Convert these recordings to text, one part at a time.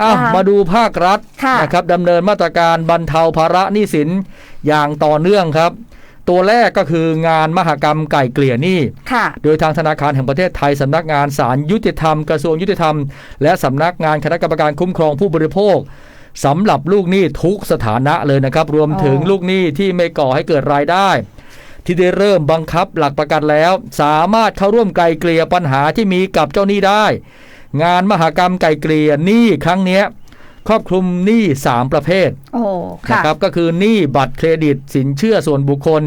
อ้าวนะคะมาดูภาครัฐค่ะนะครับดำเนินมาตรการบรรเทาภาระหนี้สินอย่างต่อเนื่องครับ ตัวแรกก็คืองานมหกรรมไก่เกลี่ยหนี้ค่ะโดยทางธนาคารแห่งประเทศไทยสำนักงานศาลยุติธรรมกระทรวงยุติธรรม และสำนักงานคณะกรรมการคุ้มครองผู้บริโภคสำหรับลูกหนี้ทุกสถานะเลยนะครับ รวมถึงอ๋อลูกหนี้ที่ไม่ก่อให้เกิดรายได้ ที่ได้เริ่มบังคับหลักประกันแล้ว สามารถเข้าร่วมไกลเกลี่ยปัญหาที่มีกับเจ้าหนี้ได้ งานมหกรรมไกลเกลี่ยหนี้ครั้งเนี้ยครอบคลุมหนี้ 3 ประเภทโอ้นะค่ะครับก็คือหนี้บัตรเครดิตสินเชื่อส่วนบุคคล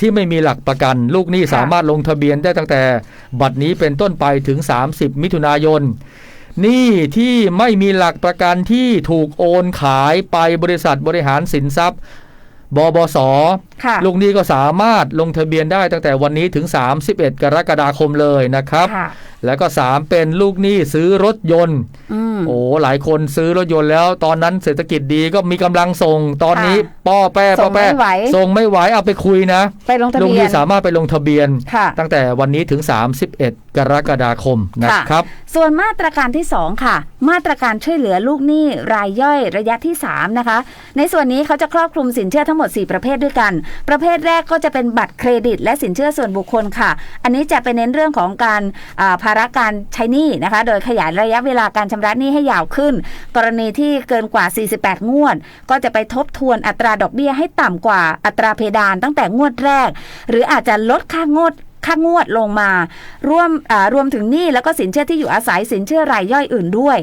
ที่ไม่มีหลักประกัน ลูกหนี้ค่ะสามารถลงทะเบียนได้ตั้งแต่ บัตรนี้เป็นต้นไปถึง 30 มิถุนายนหนี้ที่ไม่มีหลักประกันที่ถูกโอนขายไปบริษัทบริหารสินทรัพย์ บบบสค่ะลูกหนี้ก็สามารถลงทะเบียนได้ตั้งแต่วันนี้ถึง 31 กรกฎาคมเลยนะครับค่ะแล้วก็ 3 เป็นลูกหนี้ซื้อรถยนต์อืมโอ้หลายคนซื้อรถยนต์แล้ว ตอนนั้นเศรษฐกิจดีก็มีกำลังส่งตอนนี้ค่ะป้อแป้ส่ป้องแป้ไม่ไหวส่งไม่ไหวเอาไปคุยนะไปลงทะลูกเบีหยนี้นสามารถไปลงทะเบียนค่ะตั้งแต่วันนี้ถึง 31 กรกฎาคมนะครับ ส่วนมาตรการที่ 2 ค่ะ มาตรการช่วยเหลือลูกหนี้รายย่อยระยะที่ 3 นะคะ ในส่วนนี้เขาจะครอบคลุมสินเชื่อทั้งหมด 4 ประเภทด้วยกัน ประเภทแรกก็จะเป็นบัตรเครดิต และสินเชื่อส่วนบุคคลค่ะ อันนี้จะไปเน้นเรื่องของการาภาระการใช้หนี้นะคะ โดยขยายระยะเวลาการชำระหนี้ให้ยาวขึ้น กรณีที่เกินกว่า 48 งวด ก็จะไปทบทวนอัตราดอกเบี้ยให้ต่ำกว่าอัตราเพดานตั้งแต่งวดแรก หรืออาจจะลดค่างวด ค่างวดลงมา ร่วมอ่ารวมถึงหนี้แล้วก็สินเชื่อที่อยู่อาศัยสินเชื่อรายย่อยอื่นด้วย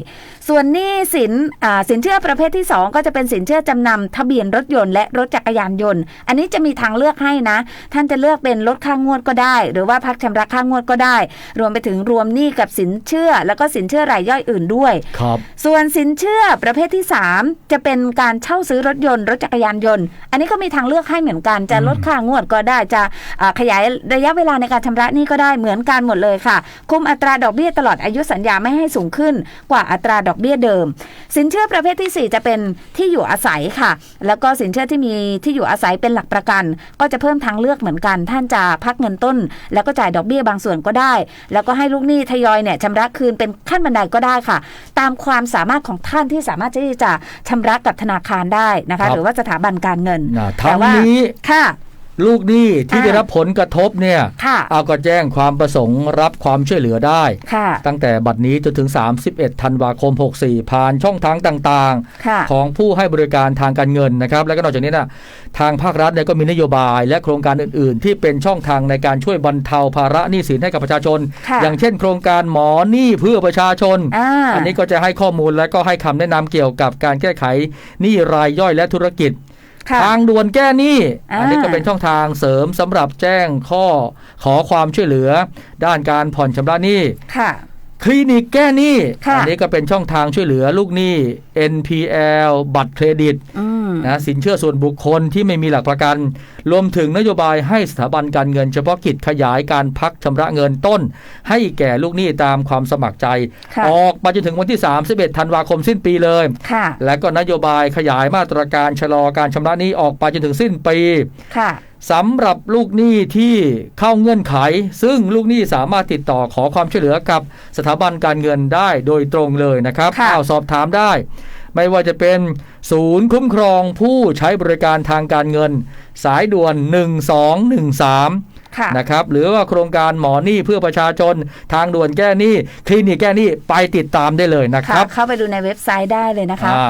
ส่วนหนี้สินอ่าสินเชื่อประเภทที่ 2 ก็จะเป็นสินเชื่อจำนำทะเบียนรถยนต์และรถจักรยานยนต์ อันนี้จะมีทางเลือกให้นะ ท่านจะเลือกเป็นลดค่างวดก็ได้ หรือว่าพักชำระค่างวดก็ได้ รวมไปถึงรวมหนี้กับสินเชื่อ แล้วก็สินเชื่อรายย่อยอื่นด้วยครับส่วนสินเชื่อประเภทที่ 3 จะเป็นการเช่าซื้อรถยนต์รถจักรยานยนต์ อันนี้ก็มีทางเลือกให้เหมือนกันจะลดค่างวดก็ได้จะอ่าขยายระยะเวลาในการชำระหนี้ก็ได้เหมือนกันหมดเลยค่ะ คุมอัตราดอกเบี้ยตลอดอายุสัญญาไม่ให้สูงขึ้นกว่าอัตราดอกเบี้ยเดิม สินเชื่อประเภทที่ 4 จะเป็นที่อยู่อาศัยค่ะ แล้วก็สินเชื่อที่มีที่อยู่อาศัยเป็นหลักประกัน ก็จะเพิ่มทางเลือกเหมือนกัน ท่านจะพักเงินต้น แล้วก็จ่ายดอกเบี้ยบางส่วนก็ได้ แล้วก็ให้ลูกหนี้ทยอยเนี่ยชำระคืนเป็นขั้นบันไดก็ได้ค่ะ ตามความสามารถของท่านที่สามารถที่จะชำระกับธนาคารได้นะครัคะบหรือว่าสถาบันการเงินนะแต่ทั้งว่านี้ค่ะ ลูกหนี้ที่อ่าได้รับผลกระทบเนี่ยค่ะเอาก็แจ้งความประสงค์รับความช่วยเหลือได้ค่ะตั้งแต่บัดนี้จนถึง 31 ธันวาคม 64 ผ่านช่องทางต่างค่ะๆของผู้ให้บริการทางการเงินนะครับ แล้วก็นอกจากนี้นะทางภาครัฐเนี่ยก็มีนโยบายและโครงการอื่นๆ ที่เป็นช่องทางในการช่วยบรรเทาภาระหนี้สินให้กับประชาชนค่ะอย่างเช่น โครงการหมอหนี้เพื่อประชาชนอ่าอันนี้ก็จะให้ข้อมูลและก็ให้คำแนะนำเกี่ยวกับการแก้ไขหนี้รายย่อยและธุรกิจค่ะ ทางด่วนแก้หนี้อ่าอันนี้ก็เป็นช่องทางเสริมสำหรับแจ้งข้อขอความช่วยเหลือ ด้านการผ่อนชำระหนี้ ค่ะคลินิกแก้หนี้ค่ะอันี้ก็เป็นช่องทางช่วยเหลือลูกหนี้ NPL บัตรเครดิตอืมนะสินเชื่อส่วนบุคคลที่ไม่มีหลักประกัน รวมถึงนโยบายให้สถาบันการเงิน เฉพาะกิจขยายการพักชำระเงินต้น ให้แก่ลูกหนี้ตามความสมัครใจค่ะออกมาจนถึงวันที่ 31 ธันวาคมสิ้นปีเลยค่ะและก็นโยบายขยายมาตรการชะลอการชำระหนี้ออกไปจนถึงสิ้นปีค่ะ สำหรับลูกหนี้ที่เข้าเงื่อนไข ซึ่งลูกหนี้สามารถติดต่อขอความช่วยเหลือกับสถาบันการเงินได้โดยตรงเลยนะครับค่ะเอาสอบถามได้ ไม่ว่าจะเป็นศูนย์คุ้มครองผู้ใช้บริการทางการเงิน สายด่วน 1213ค่ะนะครับหรือว่าโครงการหมอหนี้เพื่อประชาชนทางด่วนแก้หนี้คลินิกแก้หนี้ไปติดตามได้เลยนะคค่ะรับ เข้าไปดูในเว็บไซต์ได้เลยนะคะอ่า